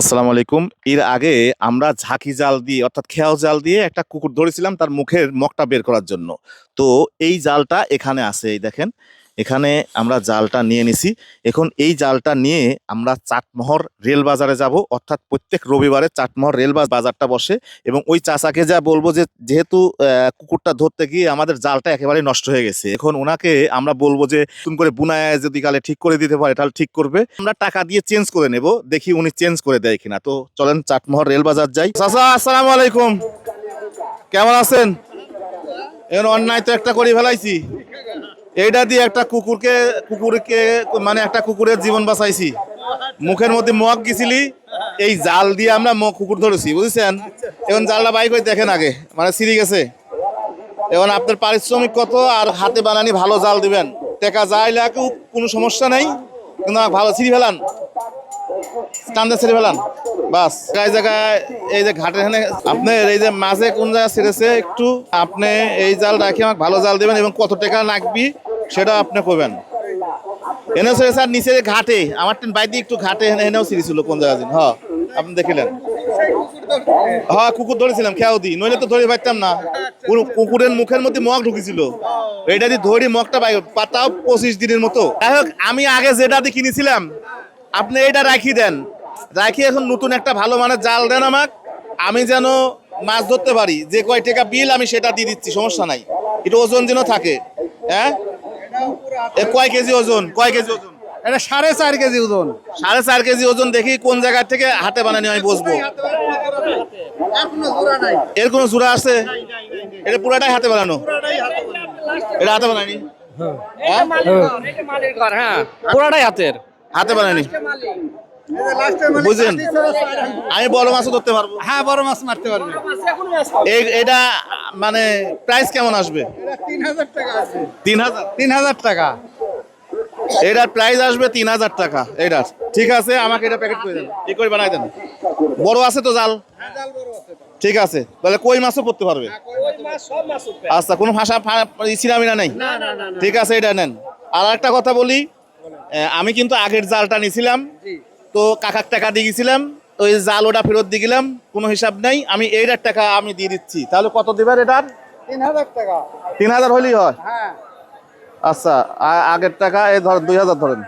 আসসালামু আলাইকুম। এর আগে আমরা ঝাঁকি জাল দিয়ে, অর্থাৎ খেয়াও জাল দিয়ে একটা কুকুর ধরেছিলাম তার মুখের মগটা বের করার জন্য। তো এই জালটা এখানে আছে, এই দেখেন। এখানে আমরা জালটা নিয়ে নিছি। এখন এই জালটা নিয়ে আমরা চাটমহর রেল বাজারে যাব। অর্থাৎ প্রত্যেক রবিবারে চাটমোহর রেল বাজারটা বসে এবং ওই চাচাকে যা বলব যে, যেহেতু কুকুরটা ধরতে গিয়ে আমাদের জালটা একেবারে নষ্ট হয়ে গেছে। এখন ওনাকে আমরা বলব যে, নতুন করে বুনায় যদি কালে ঠিক করে দিতে পারে, তাহলে ঠিক করবে। আমরা টাকা দিয়ে চেঞ্জ করে নেব। দেখি উনি চেঞ্জ করে দেয় কিনা। তো চলেন চাটমহর রেল বাজার যাই। চাচা, আসসালামু আলাইকুম। কেমন আছেন? এখন অন্যায় তো একটা করে ফেলাইছি। এইটা দিয়ে একটা কুকুরকে কুকুরকে মানে একটা কুকুরের জীবন বাঁচাইছি। মুখের মধ্যে মগ গেছিলি, এই জাল দিয়ে আমরা কুকুর ধরেছি, বুঝছেন? এখন জালটা বাইক করে দেখেন আগে মানে সিঁড়ি গেছে। এখন আপনার পারিশ্রমিক কত আর হাতে বানানি ভালো জাল দিবেন? টেকা যাইলে কোনো সমস্যা নেই, কিন্তু ভালো ছিঁড়ি ফেলান। স্টান্ডে ছেড়ে ফেলান, বাস। জায়গায় জায়গায় এই যে ঘাটে এখানে আপনার এই যে মাঝে কোন জায়গায় ছেড়েছে একটু, আপনি এই জাল রাখি, আমাকে ভালো জাল দেবেন এবং কত টাকা লাগবি সেটা আপনি করবেন ছেড়েছে আর নিচে ঘাটে, আমার টেন বাইরে একটু ঘাটে এনে এনেও ছিঁড়েছিল কোন জায়গা দিন হ্যাঁ আপনি দেখিলেন। হ্যাঁ কুকুর ধরেছিলাম, খেয়াও দি নইলে তো ধরে পারতাম না। কুকুরের মুখের মধ্যে মগ ঢুকেছিল। এইটা দিয়ে ধরি মগটা পাই পাতাও পঁচিশ দিনের মতো। যাই হোক, আমি আগে যেটা দিয়ে কিনেছিলাম, আপনি এটা রাখি দেন। রাখি এখন নতুন একটা ভালো মানের জাল দেন আমাক। আমি যেন মাছ ধরতে পারি। যে কয় টাকা বিল আমি সেটা দিয়ে দিচ্ছি, সমস্যা নাই। এটা ওজন যেন থাকে। হ্যাঁ? কয় কেজি ওজন? কয় কেজি ওজন? এটা সাড়ে চার কেজি ওজন। সাড়ে চার কেজি ওজন দেখি কোন জায়গা থেকে হাতে বানানি আমি বসবো। এর কোনো জোড়া আছে? এটা পুরাটাই হাতে বানানো? এটা হাতে বানানি হ্যাঁ? হ্যাঁ। পুরাটাই হাতের? হাতে বানানি বুঝলেন? আমি বড় মাছও ধরতে পারব। হ্যাঁ বড় মাছ মারতে পারবে। এই এটা মানে প্রাইস কেমন আসবে? তিন হাজার টাকা। তিন হাজার টাকা এটার প্রাইস আসবে তিন হাজার টাকা এটার। ঠিক আছে আমাকে এটা প্যাকেট করে দেন। কি করে বানাই দেন? বড় আছে তো জাল? ঠিক আছে তাহলে কই মাছও পড়তে পারবে? আচ্ছা কোনো ভাষা ইসিরামিনা নেই? ঠিক আছে এটা নেন। আর একটা কথা বলি আমি কিন্তু আগের জালটা নিয়েছিলাম তো কাকার টাকা দিয়ে গেছিলাম। ওই জাল ওটা ফেরত দিয়ে গেলাম কোনো হিসাব নেই। আমি এইটার টাকা আমি দিয়ে দিচ্ছি। তাহলে কত দিবার এটার? তিন হাজার টাকা। তিন হাজার হলেই হয়? হ্যাঁ। আচ্ছা আগের টাকা এই ধর দুই হাজার ধরেন।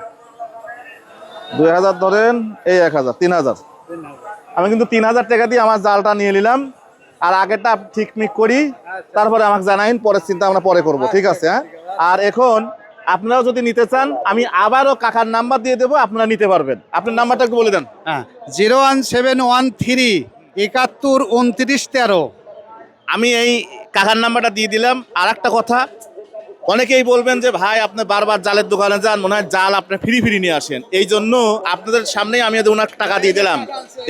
দুই হাজার ধরেন এই এক হাজার তিন হাজার। আমি কিন্তু তিন হাজার টাকা দিয়ে আমার জালটা নিয়ে নিলাম। আর আগেরটা ঠিক মিক করি তারপরে আমাকে জানাইন পরের চিন্তা আমরা পরে করব। ঠিক আছে হ্যাঁ? আর এখন আপনারাও যদি নিতে চান আমি আবারও কাকার নাম্বার দিয়ে দেবো আপনারা নিতে পারবেন। আপনার নাম্বারটা একটু বলে দেন। হ্যাঁ zero one seven one three একাত্তর উনত্রিশ তেরো। আমি এই কাকার নাম্বারটা দিয়ে দিলাম। আর একটা কথা অনেকেই বলবেন যে ভাই আপনি বারবার জালের দোকানে যান মনে হয় জাল আপনি ফ্রি ফ্রি নিয়ে আসেন। এই জন্য আপনাদের সামনেই আমি ওনার টাকা দিয়ে দিলাম।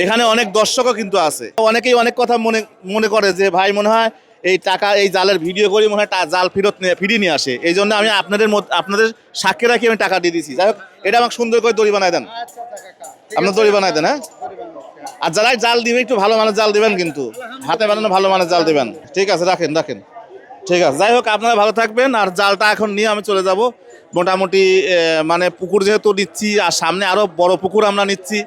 এখানে অনেক দর্শকও কিন্তু আছে। অনেকেই অনেক কথা মনে মনে করে যে ভাই মনে হয় এই টাকা, এই জালের ভিডিও করি, মনে হয় জাল ফেরত নিয়ে ফিরিয়ে নিয়ে আসে। এই জন্য আমি আপনাদের আপনাদের সাক্ষী রাখি, আমি টাকা দিয়ে দিয়েছি যাই হোক এটা আমাকে সুন্দর করে দড়ি বানায় দেন। আপনার দড়ি বানায় দেন হ্যাঁ? আর যারাই জাল দিবে, একটু ভালো মানের জাল দিবেন কিন্তু। হাতে বানানো ভালো মানের জাল দিবেন। ঠিক আছে, রাখেন রাখেন। ঠিক আছে যাই হোক আপনারা ভালো থাকবেন। আর জালটা এখন নিয়ে আমি চলে যাব। মোটামুটি মানে পুকুর যেহেতু নিচ্ছি, আর সামনে আরও বড় পুকুর আমরা নিচ্ছি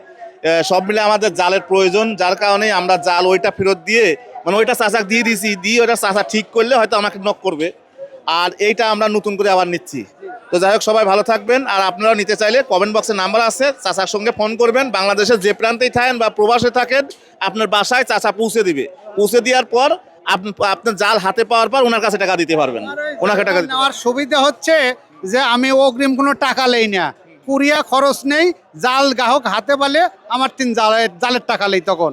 সব মিলে আমাদের জালের প্রয়োজন। যার কারণে আমরা জাল ওইটা ফেরত দিয়ে মানে ওইটা চাষাক দিয়ে দিয়েছি, দিয়ে ওইটা চাষা ঠিক করলে হয়তো আমাকে নক করবে। আর এইটা আমরা নতুন করে আবার নিচ্ছি। তো যাই হোক, সবাই ভালো থাকবেন। আর আপনারাও নিতে চাইলে কমেন্ট বক্সে নাম্বার আছে, চাচার সঙ্গে ফোন করবেন। বাংলাদেশের যে প্রান্তেই থাকেন বা প্রবাসে থাকেন, আপনার বাসায় চাচা পৌঁছে দিবে। পৌঁছে দেওয়ার পর আপনার জাল হাতে পাওয়ার পর ওনার কাছে টাকা দিতে পারবেন। ওনাকে টাকা দিতে নেওয়ার সুবিধা হচ্ছে যে আমি অগ্রিম কোনো টাকা নেই না। কুরিয়া খরচ নেই, জাল গ্রাহক হাতে পালে আমার তিন জালের জালের টাকা নেই তখন।